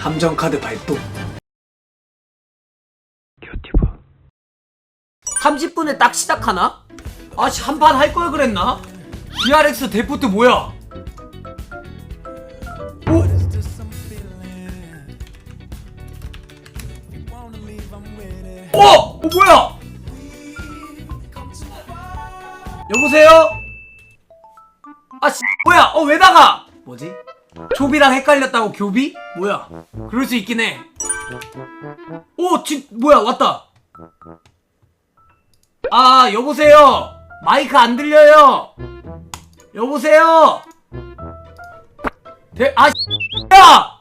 함정 카드 발동 30분에 딱 시작하나? 아씨 한 판 할 걸 그랬나? DRX 데프트 뭐야? 오? 어? 어 뭐야? 여보세요? 아씨 뭐야? 어 왜 나가? 뭐지? 조비랑 헷갈렸다고 교비? 뭐야? 그럴 수 있긴 해. 오, 진 뭐야? 왔다. 아, 여보세요. 마이크 안 들려요. 여보세요. 대, 아, 야!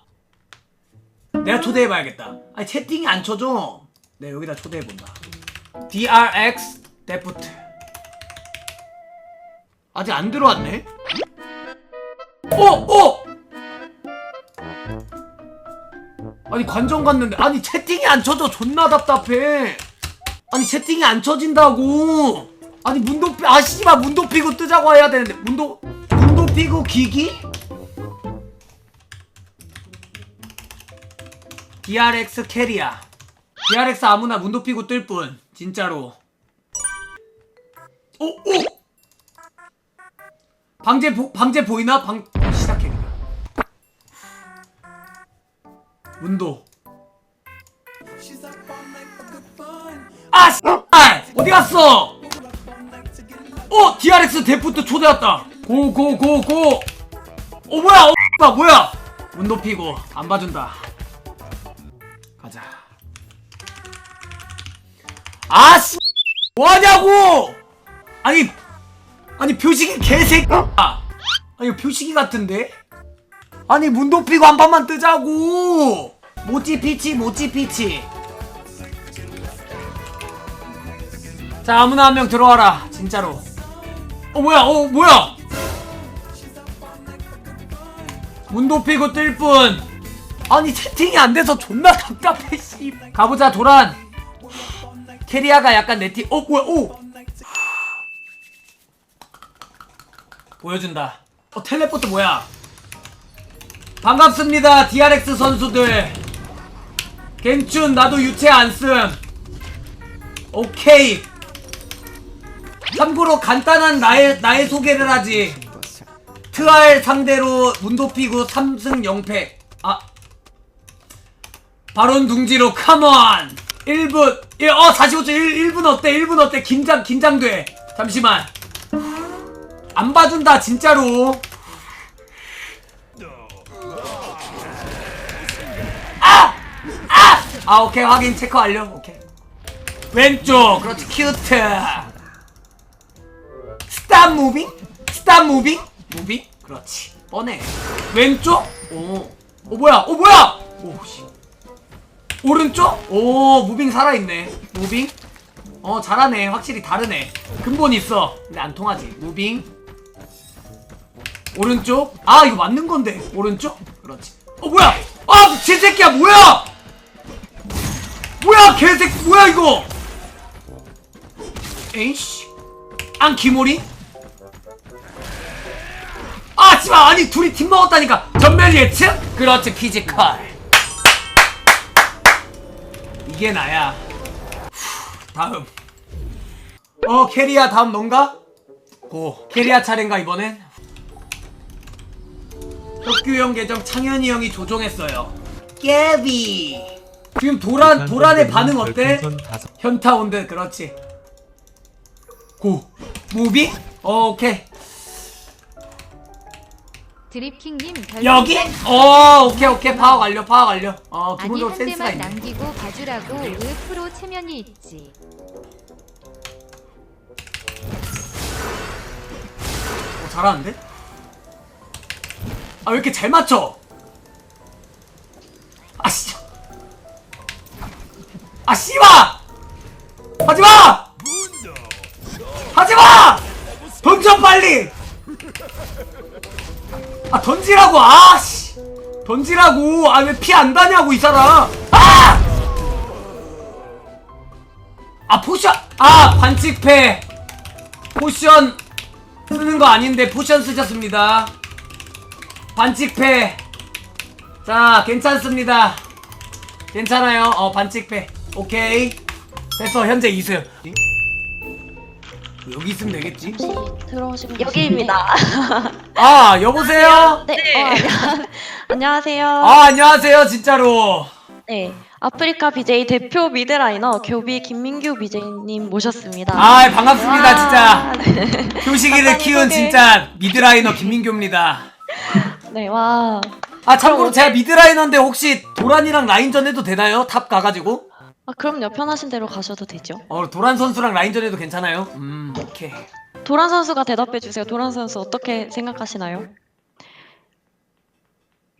내가 초대해봐야겠다. 아니, 채팅이 안 쳐져. 내가 여기다 초대해본다. DRX 데프트. 아직 안 들어왔네? 어! 어! 아니 관전 갔는데. 아니 채팅이 안 쳐져. 존나 답답해. 아니 채팅이 안 쳐진다고. 아니 문도 피- 아 씨발 문도 피고 뜨자고 해야 되는데. 문도 문도 피고 기기? DRX 캐리야 DRX 아무나 문도 피고 뜰뿐 진짜로. 오 오! 방제 보, 방제 보이나? 방 문도. 아 씨발 어디 갔어? 어 DRX 데프트 초대왔다. 고고 고고. 어 뭐야? 어 씨발, 뭐야? 문도 피고 안 봐준다. 가자. 아씨! 뭐하냐고! 아니 아니 표식이 개새끼. 아니 표식이 같은데 아니 문 높이고 한 판만 뜨자고. 모찌 피치 모찌 피치. 자 아무나 한 명 들어와라 진짜로. 어 뭐야? 어 뭐야? 문 높이고 뜰뿐. 아니 채팅이 안 돼서 존나 답답해 씨. 가보자 도란. 캐리아가 약간 내티 어 뭐야? 오! 보여준다. 어 텔레포트 뭐야 반갑습니다 DRX 선수들. 겐춘 나도 유채 안씀 오케이. 참고로 간단한 나의 나의 소개를 하지. 트알 상대로 문도피구 3승 0패. 아. 바론 둥지로 컴온 1분. 1, 어 45초. 1, 1분 어때? 1분 어때? 긴장 긴장돼. 잠시만. 안 봐준다 진짜로 아 오케이. 확인. 체크 완료. 오케이. 왼쪽. 그렇지. 큐트. 스탑 무빙? 스탑 무빙? 무빙? 그렇지. 뻔해. 왼쪽? 오, 오 뭐야? 오 뭐야? 오씨. 오른쪽? 오 무빙 살아있네. 무빙? 어 잘하네. 확실히 다르네. 근본 있어. 근데 안 통하지. 무빙. 오른쪽? 아 이거 맞는 건데. 오른쪽? 그렇지. 어 뭐야? 아 개새끼야. 뭐야 뭐야 개새끼 뭐야 이거? 에이씨. 안 기모리? 아 씨발 아니 둘이 팀 먹었다니까. 전멸 예측 그렇지 피지컬. 이게 나야. 후, 다음. 어 캐리아 다음 넌가? 고. 캐리아 차례인가 이번엔? 혁규 형 계정 창현이 형이 조종했어요. 깨비 지금 도란 도란의 반응 어때? 현타 온듯 그렇지 고 무비? 어, 오케이 드립킹님 별풍선 여기? 어 오케이 오케이 파악 완료 파악 완료 어 아니 기본적으로 한 센스가 대만 있네 남기고 봐주라고 왜 프로 체면이 있지 어, 잘하는데? 아 왜 이렇게 잘 맞춰? 아씨 아 씨바! 하지마! 하지마! 던져 빨리! 아 던지라고 아씨 던지라고 아 왜 피 안 다냐고 이 사람 아! 아 포션 아 반칙패 포션 쓰는 거 아닌데 포션 쓰셨습니다 반칙패 자 괜찮습니다 괜찮아요 어 반칙패 오케이 됐어 현재 2승 여기 있으면 되겠지 들어오시면 여기입니다. 아 여보세요 네. 어, 안녕- 안녕하세요. 아 안녕하세요 진짜로 네. 아프리카 BJ 대표 미드라이너 교비 김민규 BJ님 모셨습니다. 아 반갑습니다 진짜 아, 네. 효식이를 간단히 키운 소개. 진짜 미드라이너 김민규입니다 네, 와. 아 참고로 제가 미드라이너인데 혹시 도란이랑 라인전 해도 되나요? 탑 가가지고 아, 그럼요. 편하신 대로 가셔도 되죠. 어 도란 선수랑 라인전 해도 괜찮아요? 음 오케이 도란 선수가 대답해 주세요. 도란 선수 어떻게 생각하시나요?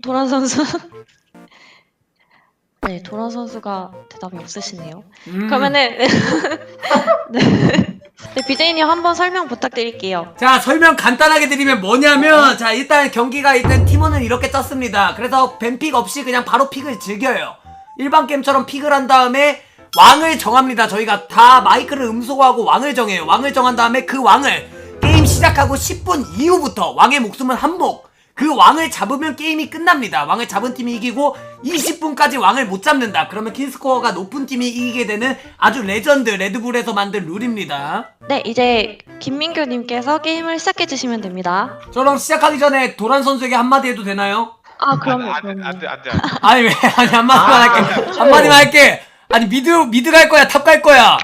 도란 선수? 네, 도란 선수가 대답이 없으시네요. 음. 그러면은 네. 네, BJ님 한번 설명 부탁드릴게요. 자 설명 간단하게 드리면 뭐냐면 자 일단 경기가 일단 팀원은 이렇게 짰습니다 그래서 뱀픽 없이 그냥 바로 픽을 즐겨요 일반 게임처럼 픽을 한 다음에 왕을 정합니다. 저희가 다 마이크를 음소거하고 왕을 정해요. 왕을 정한 다음에 그 왕을 게임 시작하고 10분 이후부터 왕의 목숨은 한복 그 왕을 잡으면 게임이 끝납니다. 왕을 잡은 팀이 이기고 20분까지 왕을 못 잡는다. 그러면 킬스코어가 높은 팀이 이기게 되는 아주 레전드 레드불에서 만든 룰입니다. 네, 이제 김민규님께서 게임을 시작해 주시면 됩니다. 저랑 시작하기 전에 도란 선수에게 한마디 해도 되나요? 아, 그럼요, 안돼 그럼요. 안돼 안돼 아니 왜 아니 한마디만 할게 한마디만 할게 아니 미드 미드 갈 거야 탑 갈 거야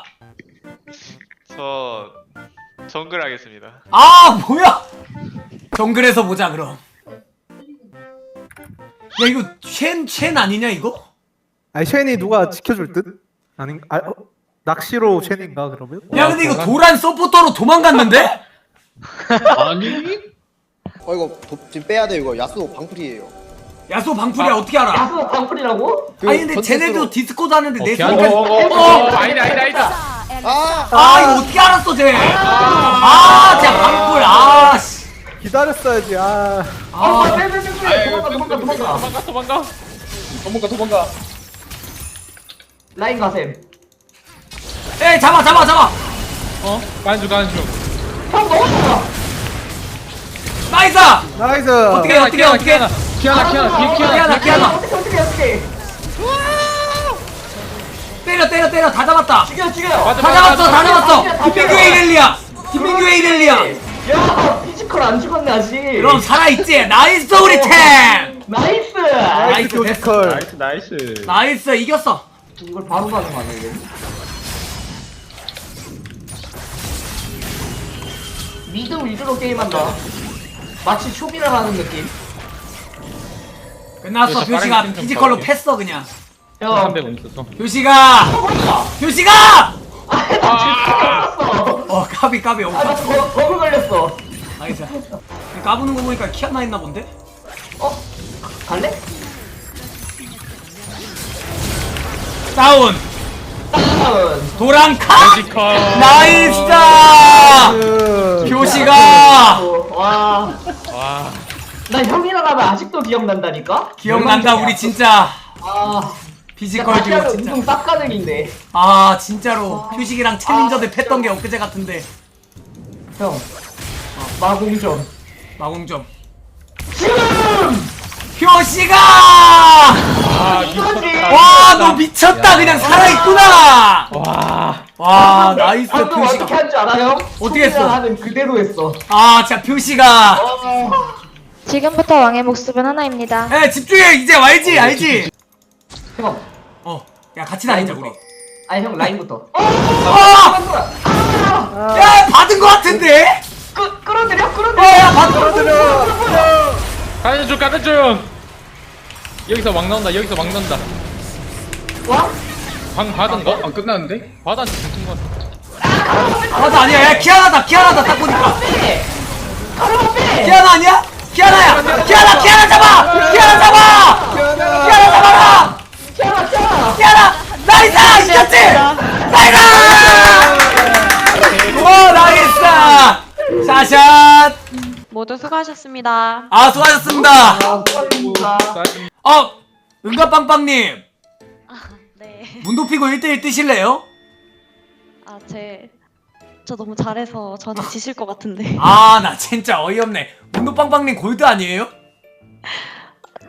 저 정글 하겠습니다 아 뭐야 정글에서 보자 그럼 야 이거 쉔쉔 아니냐 이거? 아니 쉔이 누가 지켜줄 듯? 아닌 아 어? 낚시로 쉔인가 그러면? 야 근데 이거 도란 서포터로 도망갔는데? 어 이거 도, 지금 빼야 돼 이거 야수 방풀이에요. 야수 방풀이야 어떻게 알아? 야수 방풀이라고? 그 아니 근데 전체적으로- 쟤네도 디스코드 하는데 내 어, 소리까지 어, 어, 어, 아니다 아니다 아니다. 아! 아 이거 어떻게 알았어 쟤? 아 진짜 방풀 아 씨. 기다렸어야지 아. 아. 빼 빼 빼 빼. 도망가 도망가 도망가 도망가. 도망가 도망가. 도망가. 라인 가셈. 에이 잡아 잡아 잡아! 어? 간주 간주 형 먹었어 나이스! 나이스! 어떻게 어떻게 어떻게 키아나 키아나 뒤에 키아나 키아나 키아나. 어떻게 어떻게 어떻게? 때려 때려 때려. 다 잡았다. 죽여 죽여 맞아, 다 맞아, 잡았어 맞아. 다 잡았어. 맞아, 김민규 맞아. 에이렐리아 김민규 에이렐리아 야 피지컬 안 죽었네 아직. 그럼 살아있지? 나이스 우리 팀 나이스. 나이스 됐어. 뮤지컬. 나이스 나이스. 나이스 이겼어. 이걸 바로 가는 거 아니야 이게? 미드 위주로 게임한다. 마치 초비를 하는 느낌 끝났어 그래서 교시가. 피지컬로 좀 패어 그냥. 형. 300원 있었어. 교시가! 교시가! 어 까비 까비 어 아나 버그 걸렸어. 나이스 까부는 거 보니까 키 하나 있나 본데? 어? 갈래? 다운! 다운. 도랑카! 나이스다 그 교시가! 와, 와 나 형이랑 하면 아직도 기억난다니까? 기억난다 우리 진짜. 아, 피지컬 듀오 진짜. 운동 싹 가능인데. 아 진짜로. 휴식이랑 챌린저들 팼던 게 엊그제 같은데. 형, 어, 마공점. 마공점. 지금! 효시가! 아, 이거지! 와 너 미쳤다. 그냥 살아있구나. 와. 와 나이스 방금 어떻게 표시가 한줄 알아요? 어떻게 했어? 하는 그대로 했어. 아 진짜 표시가. 어, 지금부터 왕의 목숨은 하나입니다. 에 집중해 이제 알지 알지 형, 어 야 같이 다니자 우리 아니 형 라인부터. 어, 어! 야 받은 거 같은데 끌, 끌어들여, 끌어들여. 어야 받은 거 가는 중 가는 중 여기서 막 나온다 여기서 막 나온다 와? 방 받은 거? 안 끝났는데? 받았지 붙은 거 맞아 아니야 야 키아나다 키아나다 딱 보니까 빼! 가려워 빼! 키아나 아니야? 키아나야 키아나 키아나 잡아 키아나 잡아 키아나 잡아라 튀어라, 튀어라! 키아나 나이스 이겼지 나이스 와 나이스 샤샷 모두 수고하셨습니다. 아 수고하셨습니다 아. 어 은가빵빵님 네. 문 높이고 1대1 뜨실래요? 아, 제, 저 너무 잘해서 저한테 지실 것 같은데. 아 나 진짜 어이없네 문도빵빵님 골드 아니에요?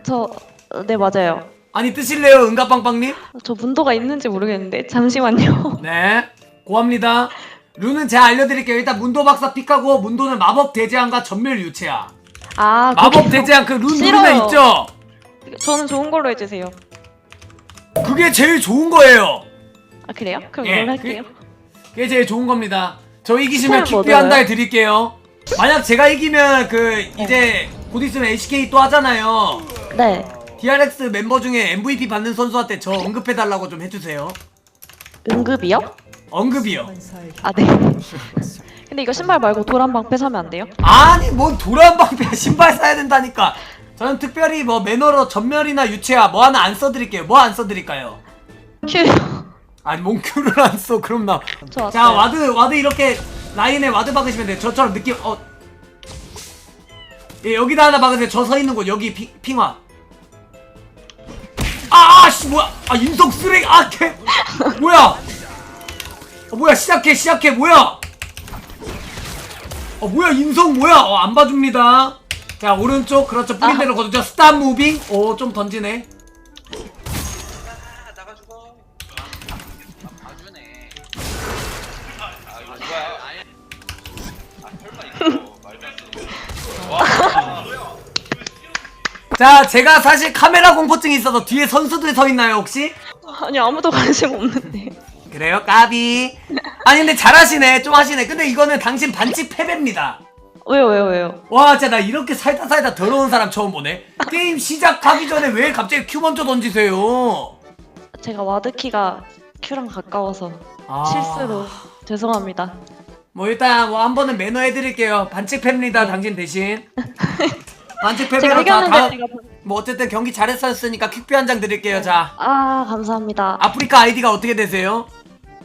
저, 어, 네 맞아요. 아니 뜨실래요 은가빵빵님? 저 문도가 있는지 모르겠는데 잠시만요. 네 고합니다 룰은 제가 알려드릴게요 일단 문도 박사 픽하고 문도는 마법 대제한과 전멸 유체야 아 마법 대제한 그룬 싫어요. 누르면 있죠? 저는 좋은 걸로 해주세요. 그게 제일 좋은 거예요 아 그래요? 그럼 예, 이걸 할게요. 그게 제일 좋은 겁니다 저 이기시면 스타일 킥비 한뭐달 드릴게요 만약 제가 이기면 그 이제 곧 있으면 HK 또 하잖아요 네. DRX 멤버 중에 MVP 받는 선수한테 저 언급해달라고 좀 해주세요 응급이요? 언급이요 아 네. 근데 이거 신발 말고 도란 방패 사면 안 돼요? 아니 뭔 도란 방패 신발 사야 된다니까 저는 특별히 뭐 매너로 전멸이나 유체화 뭐 하나 안 써드릴게요 뭐 안 써드릴까요 큐. 아니 몽큐를 안 써. 그럼 나. 저자 왔어요. 와드 와드 이렇게 라인에 와드 박으시면 돼요. 저처럼 느낌 어. 예, 여기다 하나 박으세요. 저 서 있는 곳 여기 피, 핑화. 아씨 뭐야. 아 인성 쓰레기 아개. 뭐야. 어, 뭐야. 시작해 시작해. 뭐야. 어 뭐야. 인성 뭐야. 어, 안 봐줍니다. 자 오른쪽. 그렇죠. 뿌린 대로 거두죠 스탑 무빙. 오 좀 던지네 자 제가 사실 카메라 공포증이 있어서 뒤에 선수들 서 있나요 혹시? 아니 아무도 관심 없는데. 그래요 까비 아니 근데 잘하시네 좀 하시네 근데 이거는 당신 반칙 패배입니다 왜요 왜요 왜요? 와 진짜 나 이렇게 살다 살다 더러운 사람 처음 보네 게임 시작하기 전에 왜 갑자기 큐 먼저 던지세요 제가 와드키가 큐랑 가까워서 아. 실수로 죄송합니다. 뭐 일단 뭐 한 번은 매너 해드릴게요 반칙 팹니다 당신 대신 반칙 제가 패배로 자 이겼는데 다음 제가 뭐 어쨌든 경기 잘했었으니까 퀵뷰 한 장 드릴게요 자 아 감사합니다. 아프리카 아이디가 어떻게 되세요?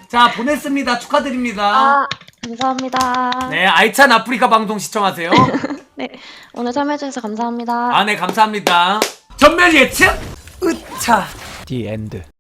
자 보냈습니다 축하드립니다 아 감사합니다. 네 알찬 아프리카 방송 시청하세요 네, 오늘 참여해주셔서 감사합니다. 아 네 감사합니다 전멸 예측 으차 The end.